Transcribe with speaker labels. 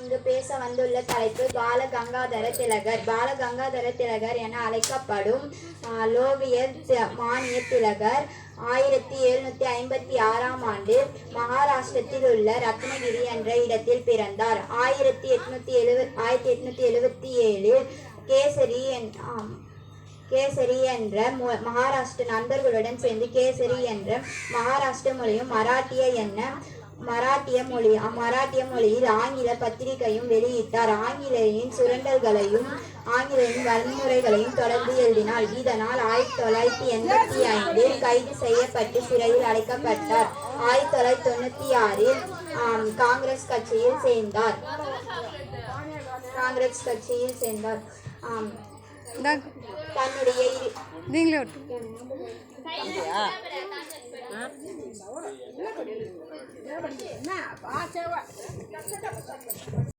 Speaker 1: இங்கு பேச வந்துள்ள தலைப்பு பால கங்காதர திலகர். பால கங்காதர திலகர் என அழைக்கப்படும் லோகிய லோகியர் மானிய திலகர். ஆயிரத்தி எழுநூத்தி ஐம்பத்தி ஆறாம் ஆண்டு மகாராஷ்டிரத்தில் உள்ள ரத்னகிரி என்ற இடத்தில் பிறந்தார். ஆயிரத்தி எட்நூத்தி எழுவ ஆயிரத்தி எட்நூத்தி எழுவத்தி ஏழில் கேசரி என் கேசரி என்ற மகாராஷ்டிர நண்பர்களுடன் சேர்ந்து கேசரி என்ற மகாராஷ்டிர மொழியும் மராட்டிய என்ன மராட்டிய மொழி மராட்டிய மொழியில் ஆங்கில பத்திரிகையும் வெளியிட்டார். ஆங்கிலேயின் சுரண்டல்களையும் ஆங்கிலேயின் வன்முறைகளையும் தொடர்ந்து எழுதினார். இதனால் ஆயிரத்தி தொள்ளாயிரத்தி எண்பத்தி ஐந்தில் கைது செய்யப்பட்டு சிறையில் அடைக்கப்பட்டார். ஆயிரத்தி தொள்ளாயிரத்தி தொண்ணூத்தி ஆறில் காங்கிரஸ் கட்சியில் சேர்ந்தார். காங்கிரஸ் கட்சியில் சேர்ந்தார். தன்னுடைய
Speaker 2: நீங்களே விட்டு
Speaker 3: என்ன